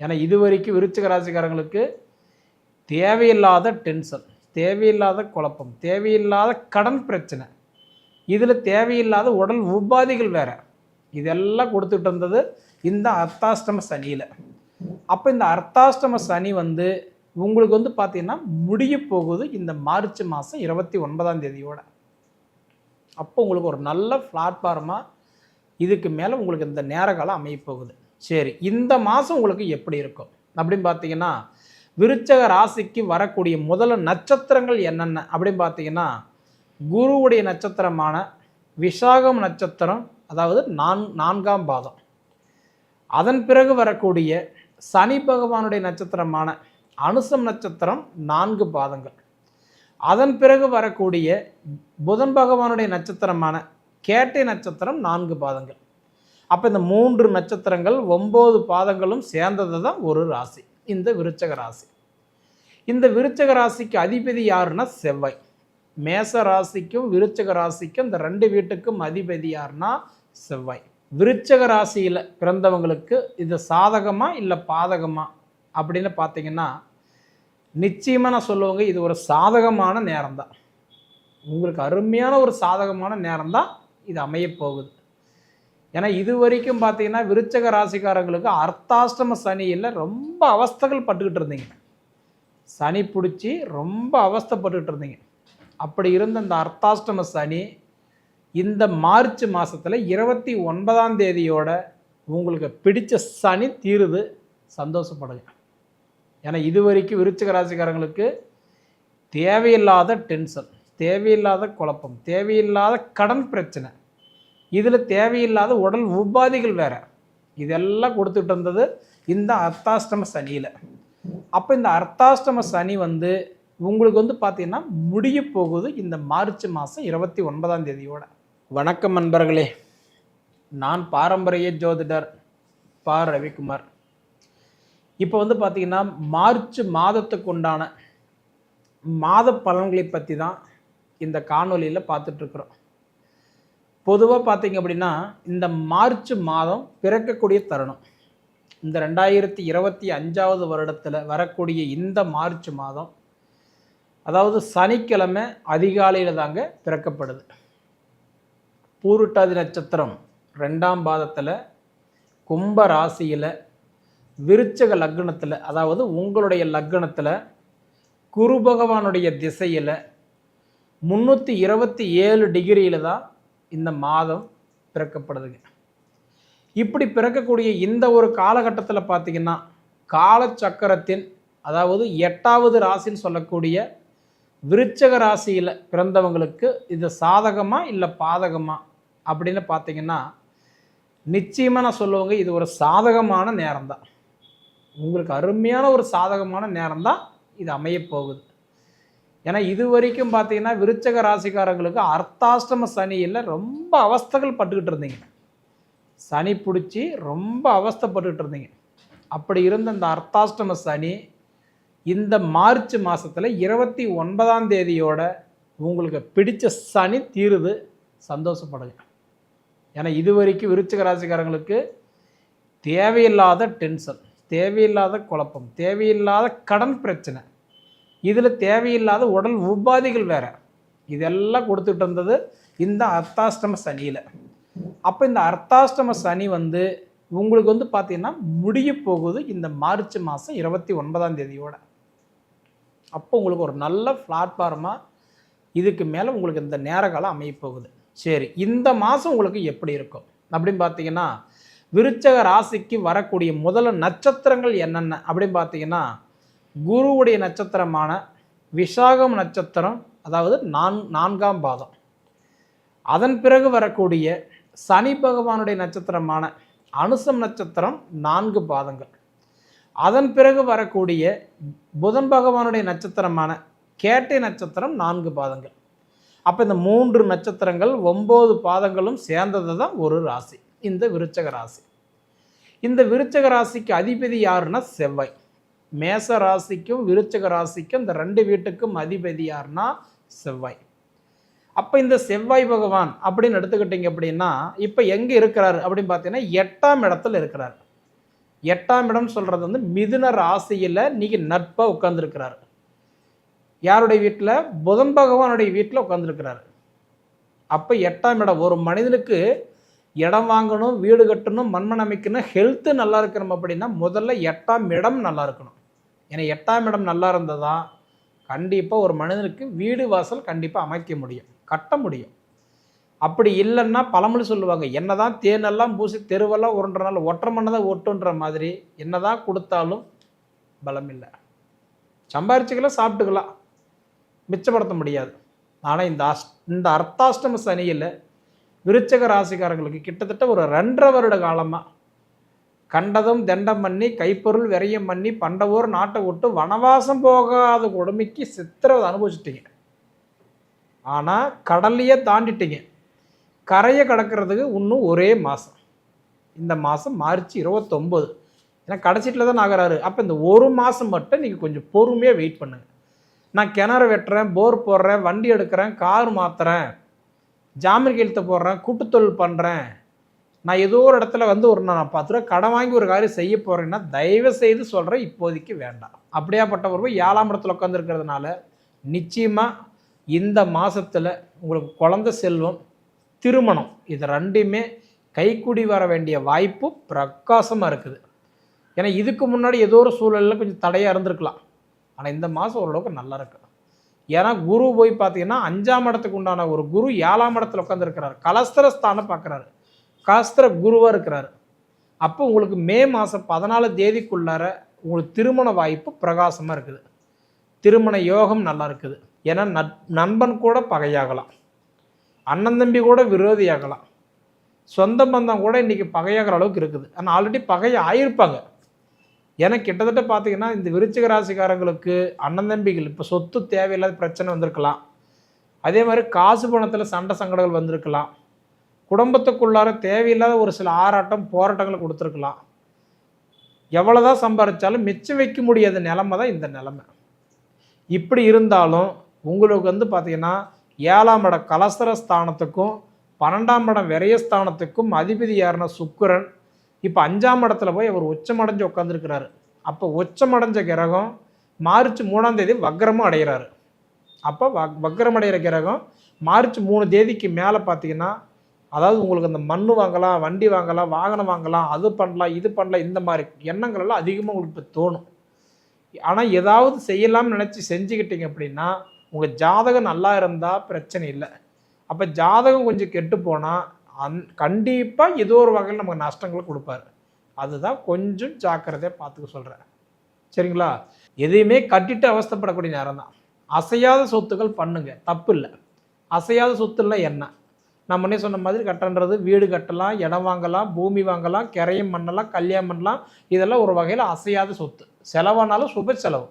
ஏன்னா இது வரைக்கும் விருச்சிக ராசிக்காரங்களுக்கு தேவையில்லாத டென்ஷன் தேவையில்லாத குழப்பம் தேவையில்லாத கடன் பிரச்சனை. இதில் தேவையில்லாத உடல் உபாதைகள் வேறு. இதெல்லாம் கொடுத்துட்டு இருந்தது இந்த அர்த்தாஷ்டம சனியில். அப்போ இந்த அர்த்தாஷ்டம சனி வந்து உங்களுக்கு வந்து பார்த்தீங்கன்னா முடிய போகுது இந்த மார்ச் மாதம் இருபத்தி ஒன்பதாம் தேதியோட. அப்போ உங்களுக்கு ஒரு நல்ல பிளாட்ஃபார்மாக இதுக்கு மேலே உங்களுக்கு இந்த நேர காலம் அமைய போகுது. சரி இந்த மாதம் உங்களுக்கு எப்படி இருக்கும்? அப்படின்னு பார்த்தீங்கன்னா விருச்சக ராசிக்கு வரக்கூடிய முதல் நட்சத்திரங்கள் என்னென்ன? அப்படின்னு பார்த்தீங்கன்னா குருவுடைய நட்சத்திரமான விசாகம் நட்சத்திரம் அதாவது நான் நான்காம் பாதம். அதன் பிறகு வரக்கூடிய சனி பகவானுடைய நட்சத்திரமான அனுசம் நட்சத்திரம் நான்கு பாதங்கள். அதன் பிறகு வரக்கூடிய புதன் பகவானுடைய நட்சத்திரமான கேட்டை நட்சத்திரம் நான்கு பாதங்கள். அப்போ இந்த மூன்று நட்சத்திரங்கள் ஒம்பது பாதங்களும் சேர்ந்தது தான் ஒரு ராசி. இந்த விருச்சக ராசி. இந்த விருச்சக ராசிக்கு அதிபதி யாருன்னா செவ்வாய். மேச ராசிக்கும் விருச்சக ராசிக்கும் இந்த ரெண்டு வீட்டுக்கும் அதிபதி யாருன்னா செவ்வாய். விருச்சக ராசியில் பிறந்தவங்களுக்கு இது சாதகமா இல்லை பாதகமா அப்படின்னு பார்த்தீங்கன்னா நிச்சயமாக நான் சொல்லுவாங்க இது ஒரு சாதகமான நேரம் தான் உங்களுக்கு அருமையான ஒரு சாதகமான நேரம் தான் இது அமையப் போகுது ஏன்னா இது வரைக்கும் பார்த்தீங்கன்னா விருச்சக ராசிக்காரங்களுக்கு அர்த்தாஷ்டம சனியில் ரொம்ப அவஸ்தைகள் பட்டுக்கிட்டு இருந்தீங்க. சனி பிடிச்சி ரொம்ப அவஸ்தைப்பட்டுக்கிட்டு இருந்தீங்க. அப்படி இருந்த இந்த அர்த்தாஷ்டம சனி இந்த மார்ச் மாதத்தில் இருபத்தி ஒன்பதாம் தேதியோட உங்களுக்கு பிடித்த சனி தீருது சந்தோஷப்படுங்க. ஏன்னா இது வரைக்கும் விருச்சிக ராசிக்காரங்களுக்கு தேவையில்லாத டென்ஷன் தேவையில்லாத குழப்பம் தேவையில்லாத கடன் பிரச்சனை இதில் தேவையில்லாத உடல் உபாதைகள் வேற. இதெல்லாம் கொடுத்துட்டு இருந்தது இந்த அர்த்தாஷ்டம சனியில். அப்போ இந்த அர்த்தாஷ்டம சனி வந்து உங்களுக்கு வந்து பார்த்தீங்கன்னா முடிய போகுது இந்த மார்ச் மாதம் இருபத்தி ஒன்பதாம் தேதியோட. வணக்கம் நண்பர்களே. நான் பாரம்பரிய ஜோதிடர் பா. ரவிக்குமார். இப்போ வந்து பார்த்தீங்கன்னா மார்ச் மாதத்துக்கு உண்டான மாத பலன்களை பற்றி தான் இந்த காணொலியில் பார்த்துட்ருக்குறோம் பொதுவாக பார்த்தீங்க அப்படின்னா இந்த மார்ச் மாதம் பிறக்கக்கூடிய தருணம். இந்த ரெண்டாயிரத்தி இருபத்தி அஞ்சாவது வருடத்தில் வரக்கூடிய இந்த மார்ச் மாதம் அதாவது சனிக்கிழமை அதிகாலையில் தாங்க பிறக்கப்படுது. பூருட்டாதி நட்சத்திரம் ரெண்டாம் பாதத்தில் கும்ப ராசியில் விருச்சக லக்னத்தில் அதாவது உங்களுடைய லக்னத்தில் குரு பகவானுடைய திசையில் முந்நூற்றி இருபத்தி ஏழு டிகிரியில் தான் இந்த மாதம் பிறக்கப்படுதுங்க. இப்படி பிறக்கக்கூடிய இந்த ஒரு காலகட்டத்தில் பார்த்தீங்கன்னா காலச்சக்கரத்தின் அதாவது எட்டாவது ராசின்னு சொல்லக்கூடிய விருச்சக ராசியில் பிறந்தவங்களுக்கு இது சாதகமா இல்லை பாதகமாக அப்படின்னு பார்த்தீங்கன்னா நிச்சயமாக நான் சொல்லுவாங்க இது ஒரு சாதகமான நேரம் தான் உங்களுக்கு அருமையான ஒரு சாதகமான நேரம் தான் இது அமையப் போகுது ஏன்னா இது வரைக்கும் பார்த்தீங்கன்னா விருச்சக ராசிக்காரங்களுக்கு அர்த்தாஷ்டம சனியில் ரொம்ப அவஸ்தைகள் பட்டுக்கிட்டு இருந்தீங்க. சனி பிடிச்சி ரொம்ப அவஸ்தைப்பட்டுக்கிட்டு இருந்தீங்க. அப்படி இருந்த இந்த அர்த்தாஷ்டம சனி இந்த மார்ச் மாதத்தில் இருபத்தி ஒன்பதாம் தேதியோட உங்களுக்கு பிடித்த சனி தீருது சந்தோஷப்படுங்க. ஏன்னா இது வரைக்கும் விருச்சிக ராசிக்காரங்களுக்கு தேவையில்லாத டென்ஷன் தேவையில்லாத குழப்பம் தேவையில்லாத கடன் பிரச்சனை இதில் தேவையில்லாத உடல் உபாதைகள் வேறு. இதெல்லாம் கொடுத்துட்டு இருந்தது இந்த அர்த்தாஷ்டம சனியில். அப்போ இந்த அர்த்தாஷ்டம சனி வந்து உங்களுக்கு வந்து பார்த்தீங்கன்னா முடிய போகுது இந்த மார்ச் மாதம் இருபத்தி ஒன்பதாம் தேதியோட. அப்போ உங்களுக்கு ஒரு நல்ல பிளாட்ஃபார்மாக இதுக்கு மேலே உங்களுக்கு இந்த நேர காலம் அமையப் போகுது சரி இந்த மாதம் உங்களுக்கு எப்படி இருக்கும்? அப்படின்னு பார்த்தீங்கன்னா விருச்சக ராசிக்கு வரக்கூடிய முதல்ல நட்சத்திரங்கள் என்னென்ன? அப்படின்னு பார்த்தீங்கன்னா குருவுடைய நட்சத்திரமான விஷாகம் நட்சத்திரம் அதாவது நான் நான்காம் பாதம். அதன் பிறகு வரக்கூடிய சனி பகவானுடைய நட்சத்திரமான அனுசம் நட்சத்திரம் நான்கு பாதங்கள். அதன் பிறகு வரக்கூடிய புதன் பகவானுடைய நட்சத்திரமான கேட்டை நட்சத்திரம் நான்கு பாதங்கள். அப்போ இந்த மூன்று நட்சத்திரங்கள் ஒம்பது பாதங்களும் சேர்ந்தது தான் ஒரு ராசி இந்த விருச்சக ராசி. இந்த விருச்சக ராசிக்கு அதிபதி யாருன்னா செவ்வாய். மேச ராசிக்கும் விருச்சக ராசிக்கும் இந்த ரெண்டு வீட்டுக்கும் அதிபதியாருன்னா செவ்வாய். அப்போ இந்த செவ்வாய் பகவான் அப்படின்னு எடுத்துக்கிட்டிங்க அப்படின்னா இப்போ எங்கே இருக்கிறாரு அப்படின்னு பார்த்தீங்கன்னா எட்டாம் இடத்துல இருக்கிறார். எட்டாம் இடம் சொல்கிறது வந்து மிதுன ராசியில் இன்னைக்கு நட்பாக உட்காந்துருக்கிறாரு யாருடைய வீட்டில்? புதன் பகவானுடைய வீட்டில் உட்காந்துருக்கிறாரு அப்போ எட்டாம் இடம் ஒரு மனிதனுக்கு இடம் வாங்கணும் வீடு கட்டணும் மண்மன் அமைக்கணும் ஹெல்த்து நல்லா இருக்கணும் அப்படின்னா முதல்ல எட்டாம் இடம் நல்லா இருக்கணும். ஏன்னா எட்டாம் இடம் நல்லா இருந்தால் தான் கண்டிப்பாக ஒரு மனிதனுக்கு வீடு வாசல் கண்டிப்பாக அமைக்க முடியும் கட்ட முடியும். அப்படி இல்லைன்னா பழமொழி சொல்லுவாங்க என்னதான் தேனெல்லாம் பூசி தெருவெல்லாம் உருண்டுற நாள் ஒற்றை மண்ணை தான் ஒட்டுன்ற மாதிரி என்னதான் கொடுத்தாலும் பலம் இல்லை. சம்பாரிச்சுக்கலாம் சாப்பிட்டுக்கலாம் மிச்சப்படுத்த முடியாது. ஆனால் இந்த அஸ் இந்த அர்த்தாஷ்டம சனியில் விருச்சக ராசிக்காரங்களுக்கு கிட்டத்தட்ட ஒரு ரெண்டரை வருட காலமாக கண்டதும் தண்டம் பண்ணி கைப்பொருள் விரயம் பண்ணி பண்டவோர் நாட்டை விட்டு வனவாசம் போகாத கொடுமைக்கு சித்திரவதை அனுபவிச்சிட்டிங்க. ஆனால் கடல்லையே தாண்டிட்டீங்க. கரையை கடக்கிறதுக்கு இன்னும் ஒரே மாதம் இந்த மாதம் மார்ச் இருபத்தொம்போது. ஏன்னா கடைசிட்டில் தான் ஆகிறாரு. அப்போ இந்த ஒரு மாதம் மட்டும் நீங்கள் கொஞ்சம் பொறுமையாக வெயிட் பண்ணுங்கள் நான் கிணறு வெட்டுறேன் போர் போடுறேன் வண்டி எடுக்கிறேன் கார் மாற்றுறேன் ஜாமீன் கையெழுத்து போடுறேன் கூட்டுத்தொழில் பண்ணுறேன் நான் ஏதோ ஒரு இடத்துல வந்து ஒரு நான் பத்து ரூபா கடன் வாங்கி ஒரு காரியம் செய்ய போகிறேன்னா தயவு செய்து சொல்கிறேன் இப்போதைக்கு வேண்டாம். அப்படியாப்பட்ட போய் ஏழாம் இடத்துல உட்காந்துருக்கிறதுனால நிச்சயமாக இந்த மாதத்தில் உங்களுக்கு குழந்த செல்வம் திருமணம் இது ரெண்டுமே கைக்குடி வர வேண்டிய வாய்ப்பு பிரகாசமாக இருக்குது. ஏன்னா இதுக்கு முன்னாடி ஏதோ ஒரு சூழலில் கொஞ்சம் தடையாக இருந்திருக்கலாம். ஆனால் இந்த மாதம் ஓரளவுக்கு நல்லா இருக்கு. ஏன்னா குரு போய் பார்த்தீங்கன்னா அஞ்சாம் இடத்துக்கு உண்டான ஒரு குரு ஏழாம் இடத்துல உட்காந்துருக்கிறார் கலஸ்திர ஸ்தானம் பார்க்குறாரு காஸ்திர குருவாக இருக்கிறார். அப்போ உங்களுக்கு மே மாதம் பதினாலு தேதிக்குள்ளார உங்களுக்கு திருமண வாய்ப்பு பிரகாசமாக இருக்குது. திருமண யோகம் நல்லா இருக்குது. ஏன்னா நட் நண்பன் கூட பகையாகலாம். அண்ணன் தம்பி கூட விரோதியாகலாம். சொந்த பந்தம் கூட இன்றைக்கி பகையாகிற அளவுக்கு இருக்குது. ஆனால் ஆல்ரெடி பகையை ஆயிருப்பாங்க. ஏன்னா கிட்டத்தட்ட பார்த்தீங்கன்னா இந்த விருச்சிக ராசிக்காரங்களுக்கு அண்ணன் தம்பிகள் இப்போ சொத்து தேவையில்லாத பிரச்சனை வந்திருக்கலாம். அதே மாதிரி காசு பணத்தில் சண்டை சங்கடங்கள் வந்திருக்கலாம். குடும்பத்துக்குள்ளார தேவையில்லாத ஒரு சில ஆராட்டம் போராட்டங்களை கொடுத்துருக்கலாம். எவ்வளோதான் சம்பாதிச்சாலும் மிச்சம் வைக்க முடியாத நிலமை தான் இந்த நிலமை. இப்படி இருந்தாலும் உங்களுக்கு வந்து பார்த்திங்கன்னா ஏழாம் இடம் கலசர ஸ்தானத்துக்கும் பன்னெண்டாம் இடம் விரயஸ்தானத்துக்கும் அதிபதி யாருன்னா சுக்கரன். இப்போ அஞ்சாம் இடத்துல போய் அவர் உச்சமடைஞ்சு உட்காந்துருக்கிறாரு அப்போ உச்சமடைஞ்ச கிரகம் மார்ச் மூணாம் தேதி வக்ரமும் அடைகிறாரு அப்போ வக் வக்ரம் அடைகிற கிரகம் மார்ச் மூணு தேதிக்கு மேலே பார்த்தீங்கன்னா அதாவது உங்களுக்கு அந்த மண் வாங்கலாம் வண்டி வாங்கலாம் வாகனம் வாங்கலாம் அது பண்ணலாம் இது பண்ணலாம் இந்த மாதிரி எண்ணங்கள் எல்லாம் அதிகமாக உங்களுக்கு இப்போ தோணும். ஆனால் ஏதாவது செய்யலாம்னு நினச்சி செஞ்சுக்கிட்டீங்க அப்படின்னா உங்கள் ஜாதகம் நல்லா இருந்தால் பிரச்சனை இல்லை. அப்போ ஜாதகம் கொஞ்சம் கெட்டு போனால் அந் கண்டிப்பாக ஏதோ ஒரு வகையில் நமக்கு நஷ்டங்களை கொடுப்பாரு. அதுதான் கொஞ்சம் ஜாக்கிரதையாக பார்த்துக்க சொல்கிறேன் சரிங்களா? எதையுமே கட்டிட்டு அவஸ்தப்படக்கூடிய நேரம் தான். அசையாத சொத்துக்கள் பண்ணுங்கள் தப்பு இல்லை. அசையாத சொத்துலாம் என்ன? நான் முன்னே சொன்ன மாதிரி கட்டன்றது வீடு கட்டலாம் இடம் வாங்கலாம் பூமி வாங்கலாம் கிரையம் பண்ணலாம் கல்யாணம் பண்ணலாம். இதெல்லாம் ஒரு வகையில் அசையாத சொத்து. செலவானாலும் சுப செலவு.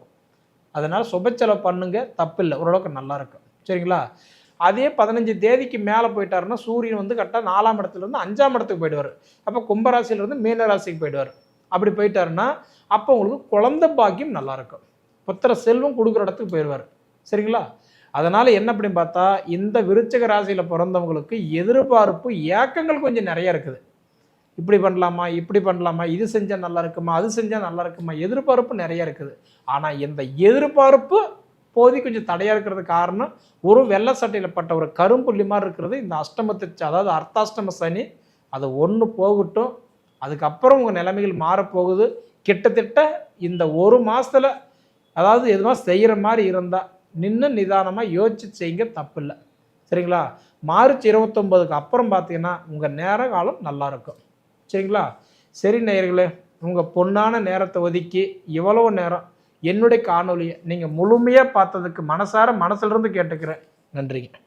அதனால் சுப செலவு பண்ணுங்க தப்பு இல்லை ஓரளவுக்கு நல்லாயிருக்கும் சரிங்களா? அதே பதினஞ்சு தேதிக்கு மேலே போயிட்டாருன்னா சூரியன் வந்து கரெக்டாக நாலாம் இடத்துலேருந்து அஞ்சாம் இடத்துக்கு போயிடுவார். அப்போ கும்பராசிலேருந்து மீன ராசிக்கு போயிடுவார். அப்படி போயிட்டாருன்னா அப்போ உங்களுக்கு குழந்த பாக்கியம் நல்லாயிருக்கும் புத்திர செல்வம் கொடுக்குற இடத்துக்கு போயிடுவார். சரிங்களா? அதனால் என்ன அப்படின்னு பார்த்தா இந்த விருச்சக ராசியில் பிறந்தவங்களுக்கு எதிர்பார்ப்பு ஏக்கங்கள் கொஞ்சம் நிறைய இருக்குது. இப்படி பண்ணலாமா இப்படி பண்ணலாமா இது செஞ்சால் நல்லா இருக்குமா அது செஞ்சால் நல்லா இருக்குமா எதிர்பார்ப்பு நிறைய இருக்குது. ஆனால் இந்த எதிர்பார்ப்பு போதி கொஞ்சம் தடையாக இருக்கிறது காரணம் ஒரு வெள்ளை சட்டையில் பட்ட ஒரு கரும்புள்ளி மாதிரி இருக்கிறது. இந்த அஷ்டமத்து அதாவது அர்த்தாஷ்டம சனி அது ஒன்று போகட்டும். அதுக்கப்புறம் உங்கள் நிலைமைகள் மாறப்போகுது. கிட்டத்தட்ட இந்த ஒரு மாதத்தில் அதாவது எதுவும் செய்கிற மாதிரி இருந்தால் நின்று நிதானமாக யோசிச்சு செய்யுங்க தப்பு இல்லை சரிங்களா? மார்ச் இருபத்தொம்போதுக்கு அப்புறம் பார்த்தீங்கன்னா உங்கள் நேர காலம் நல்லாயிருக்கும் சரிங்களா? சரி நேயர்களே உங்கள் பொண்ணான நேரத்தை ஒதுக்கி இவ்வளவு நேரம் என்னுடைய காணொலியை நீங்கள் முழுமையாக பார்த்ததுக்கு மனசார மனசுலேருந்து கேட்டுக்கிறேன். நன்றிங்க.